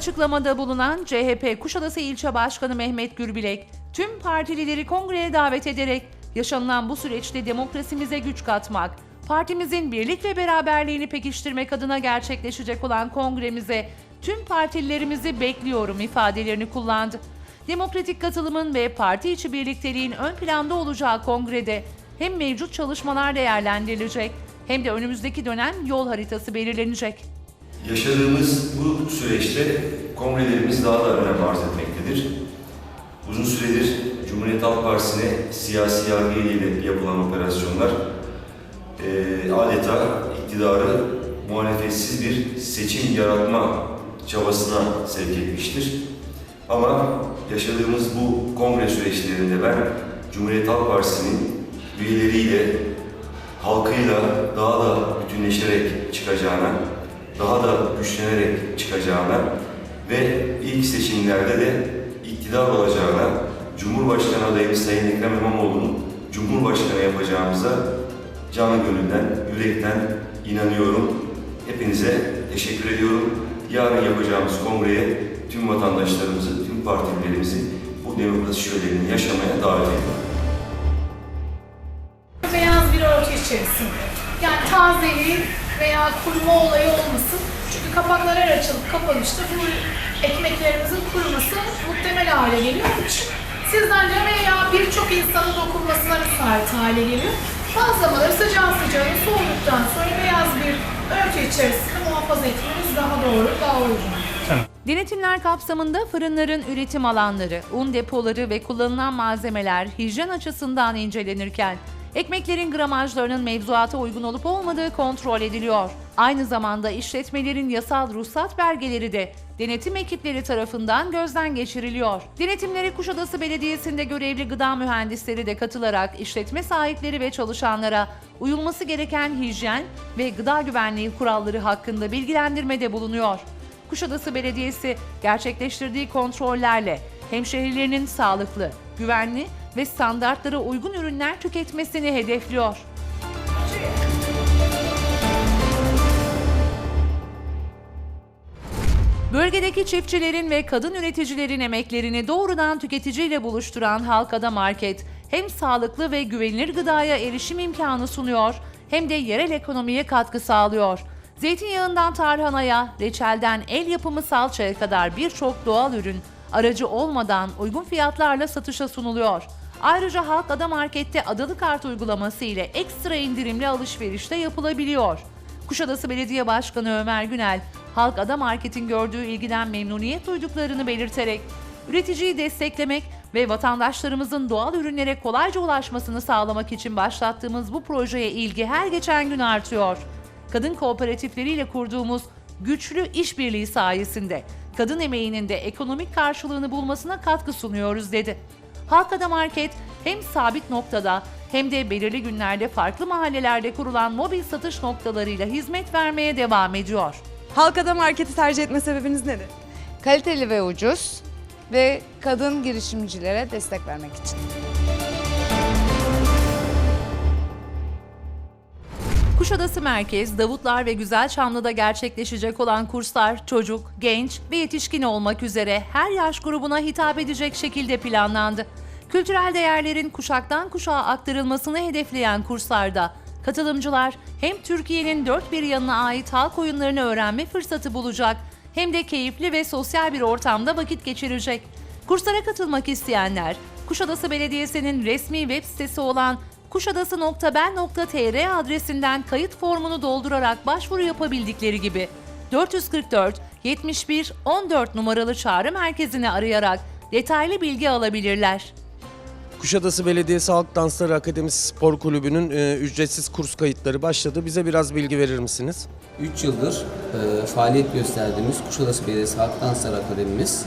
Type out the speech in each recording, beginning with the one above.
açıklamada bulunan CHP Kuşadası İlçe Başkanı Mehmet Gürbilek, tüm partilileri kongreye davet ederek yaşanılan bu süreçte demokrasimize güç katmak, partimizin birlik ve beraberliğini pekiştirmek adına gerçekleşecek olan kongremize tüm partililerimizi bekliyorum ifadelerini kullandı. Demokratik katılımın ve parti içi birlikteliğin ön planda olacağı kongrede hem mevcut çalışmalar değerlendirilecek hem de önümüzdeki dönem yol haritası belirlenecek. Yaşadığımız bu süreçte kongrelerimiz daha da önem arz etmektedir. Uzun süredir Cumhuriyet Halk Partisi'ne siyasi yargı ile yapılan operasyonlar eee, adeta iktidarı muhalefetsiz bir seçim yaratma çabasına sevk etmiştir. Ama yaşadığımız bu kongre süreçlerinde ben Cumhuriyet Halk Partisi'nin üyeleriyle, halkıyla daha da bütünleşerek çıkacağına, daha da güçlenerek çıkacağına ve ilk seçimlerde de iktidar olacağına, Cumhurbaşkanı adayımız Sayın Ekrem İmamoğlu'nu Cumhurbaşkanı yapacağımıza canı gönülden, yürekten inanıyorum. Hepinize teşekkür ediyorum. Yarın yapacağımız kongreye tüm vatandaşlarımızı, tüm partilerimizi bu demokrasi şöleni yaşamaya davet ediyorum. beyaz bir örtü içerisinde. Yani tazeliğin veya kuruma olayı olmasın. Çünkü kapaklar açılıp kapanışta bu ekmeklerimizin kuruması muhtemel hale geliyor. Onun için sizden de veya birçok insanın dokunmasına müsait hale geliyor. Bazlamaları sıcağı sıcağına soğuduktan sonra beyaz bir örtü içerisinde muhafaza etmeniz daha doğru, daha uygun. Denetimler kapsamında fırınların üretim alanları, un depoları ve kullanılan malzemeler hijyen açısından incelenirken, ekmeklerin gramajlarının mevzuata uygun olup olmadığı kontrol ediliyor. Aynı zamanda işletmelerin yasal ruhsat belgeleri de denetim ekipleri tarafından gözden geçiriliyor. Denetimlere Kuşadası Belediyesi'nde görevli gıda mühendisleri de katılarak işletme sahipleri ve çalışanlara uyulması gereken hijyen ve gıda güvenliği kuralları hakkında bilgilendirmede bulunuyor. Kuşadası Belediyesi gerçekleştirdiği kontrollerle hemşehrilerinin sağlıklı, güvenli ve standartlara uygun ürünler tüketmesini hedefliyor. Bölgedeki çiftçilerin ve kadın üreticilerin emeklerini doğrudan tüketiciyle buluşturan Halkada Market hem sağlıklı ve güvenilir gıdaya erişim imkanı sunuyor hem de yerel ekonomiye katkı sağlıyor. Zeytinyağından tarhanaya, reçelden el yapımı salçaya kadar birçok doğal ürün aracı olmadan uygun fiyatlarla satışa sunuluyor. Ayrıca Halk Ada Market'te adalı kart uygulaması ile ekstra indirimli alışveriş de yapılabiliyor. Kuşadası Belediye Başkanı Ömer Günel, Halk Ada Market'in gördüğü ilgiden memnuniyet duyduklarını belirterek, üreticiyi desteklemek ve vatandaşlarımızın doğal ürünlere kolayca ulaşmasını sağlamak için başlattığımız bu projeye ilgi her geçen gün artıyor. Kadın kooperatifleriyle kurduğumuz güçlü işbirliği sayesinde kadın emeğinin de ekonomik karşılığını bulmasına katkı sunuyoruz dedi. Halkada Market hem sabit noktada hem de belirli günlerde farklı mahallelerde kurulan mobil satış noktalarıyla hizmet vermeye devam ediyor. Halkada marketi tercih etme sebebiniz nedir? Kaliteli ve ucuz ve kadın girişimcilere destek vermek için. Kuşadası Merkez, Davutlar ve Güzelçamlı'da gerçekleşecek olan kurslar çocuk, genç ve yetişkin olmak üzere her yaş grubuna hitap edecek şekilde planlandı. Kültürel değerlerin kuşaktan kuşağa aktarılmasını hedefleyen kurslarda katılımcılar hem Türkiye'nin dört bir yanına ait halk oyunlarını öğrenme fırsatı bulacak hem de keyifli ve sosyal bir ortamda vakit geçirecek. Kurslara katılmak isteyenler Kuşadası Belediyesi'nin resmi web sitesi olan kuşadası.ben.tr adresinden kayıt formunu doldurarak başvuru yapabildikleri gibi 444 71 14 numaralı çağrı merkezini arayarak detaylı bilgi alabilirler. Kuşadası Belediyesi Halk Dansları Akademisi Spor Kulübü'nün e, ücretsiz kurs kayıtları başladı. Bize biraz bilgi verir misiniz? 3 yıldır e, faaliyet gösterdiğimiz Kuşadası Belediyesi Halk Dansları Akademimiz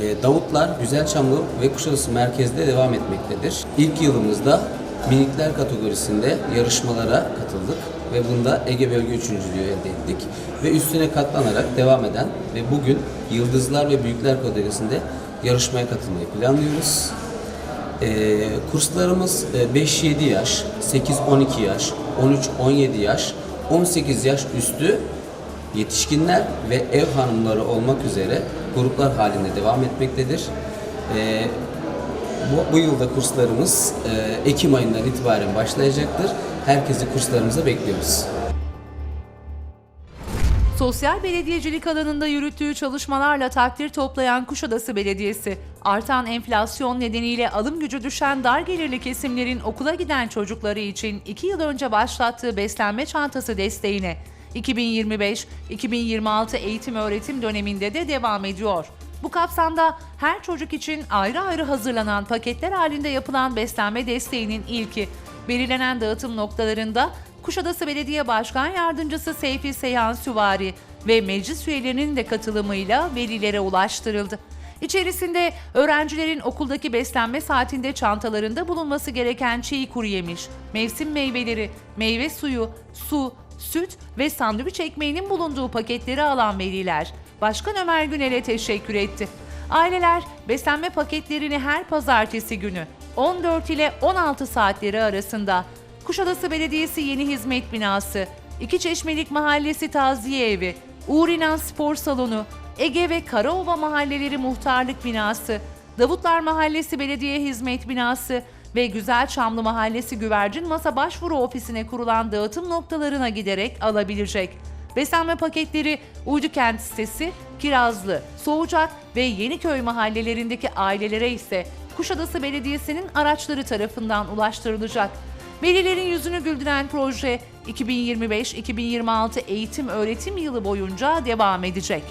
e, Davutlar, Güzelçamlı ve Kuşadası merkezde devam etmektedir. İlk yılımızda minikler kategorisinde yarışmalara katıldık ve bunda Ege Bölge Üçüncülüğü elde ettik. Ve üstüne katlanarak devam eden ve bugün Yıldızlar ve Büyükler kategorisinde yarışmaya katılmayı planlıyoruz. Ee, kurslarımız e, 5-7 yaş, 8-12 yaş, 13-17 yaş, 18 yaş üstü yetişkinler ve ev hanımları olmak üzere gruplar halinde devam etmektedir. E, bu, bu yılda kurslarımız e, Ekim ayından itibaren başlayacaktır. Herkesi kurslarımıza bekliyoruz. Sosyal belediyecilik alanında yürüttüğü çalışmalarla takdir toplayan Kuşadası Belediyesi, artan enflasyon nedeniyle alım gücü düşen dar gelirli kesimlerin okula giden çocukları için 2 yıl önce başlattığı beslenme çantası desteğine 2025-2026 eğitim öğretim döneminde de devam ediyor. Bu kapsamda her çocuk için ayrı ayrı hazırlanan paketler halinde yapılan beslenme desteğinin ilki belirlenen dağıtım noktalarında Kuşadası Belediye Başkan Yardımcısı Seyfi Seyhan Süvari ve meclis üyelerinin de katılımıyla velilere ulaştırıldı. İçerisinde öğrencilerin okuldaki beslenme saatinde çantalarında bulunması gereken çiğ kuru yemiş, mevsim meyveleri, meyve suyu, su, süt ve sandviç ekmeğinin bulunduğu paketleri alan veliler Başkan Ömer Günel'e teşekkür etti. Aileler beslenme paketlerini her pazartesi günü 14 ile 16 saatleri arasında Kuşadası Belediyesi Yeni Hizmet Binası, İki Çeşmelik Mahallesi Taziye Evi, Uğur İnan Spor Salonu, Ege ve Karaova Mahalleleri Muhtarlık Binası, Davutlar Mahallesi Belediye Hizmet Binası ve Güzelçamlı Mahallesi Güvercin Masa Başvuru Ofisi'ne kurulan dağıtım noktalarına giderek alabilecek. Beslenme paketleri Uydukent sitesi, Kirazlı, Soğucak ve Yeniköy mahallelerindeki ailelere ise Kuşadası Belediyesi'nin araçları tarafından ulaştırılacak. Velilerin yüzünü güldüren proje 2025-2026 eğitim öğretim yılı boyunca devam edecek.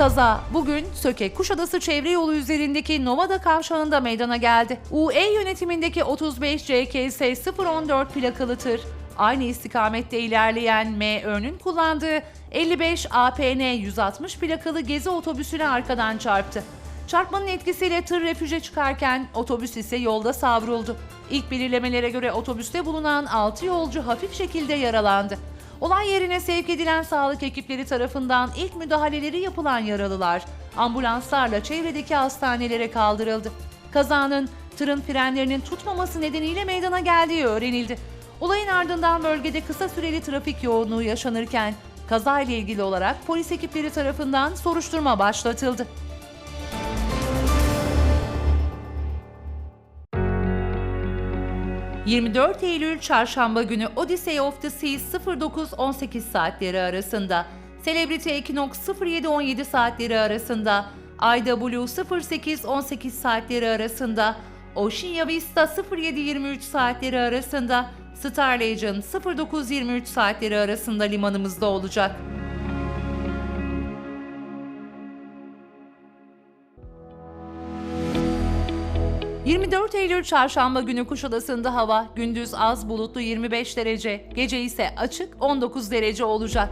Kaza bugün Söke Kuşadası çevre yolu üzerindeki Novada kavşağında meydana geldi. UE yönetimindeki 35 CKS 014 plakalı tır aynı istikamette ilerleyen MÖ'nün kullandığı 55 APN 160 plakalı gezi otobüsüne arkadan çarptı. Çarpmanın etkisiyle tır refüje çıkarken otobüs ise yolda savruldu. İlk belirlemelere göre otobüste bulunan 6 yolcu hafif şekilde yaralandı. Olay yerine sevk edilen sağlık ekipleri tarafından ilk müdahaleleri yapılan yaralılar ambulanslarla çevredeki hastanelere kaldırıldı. Kazanın tırın frenlerinin tutmaması nedeniyle meydana geldiği öğrenildi. Olayın ardından bölgede kısa süreli trafik yoğunluğu yaşanırken kazayla ilgili olarak polis ekipleri tarafından soruşturma başlatıldı. ...24 Eylül Çarşamba günü Odyssey of the Seas 09-18 saatleri arasında... ...Celebrity Equinox 07-17 saatleri arasında... IW 08-18 saatleri arasında... Oceania Vista 07-23 saatleri arasında... Star Legend 09-23 saatleri arasında limanımızda olacak. ...24 Eylül Çarşamba günü Kuşadası'nda hava gündüz az bulutlu 25 derece, gece ise açık 19 derece olacak.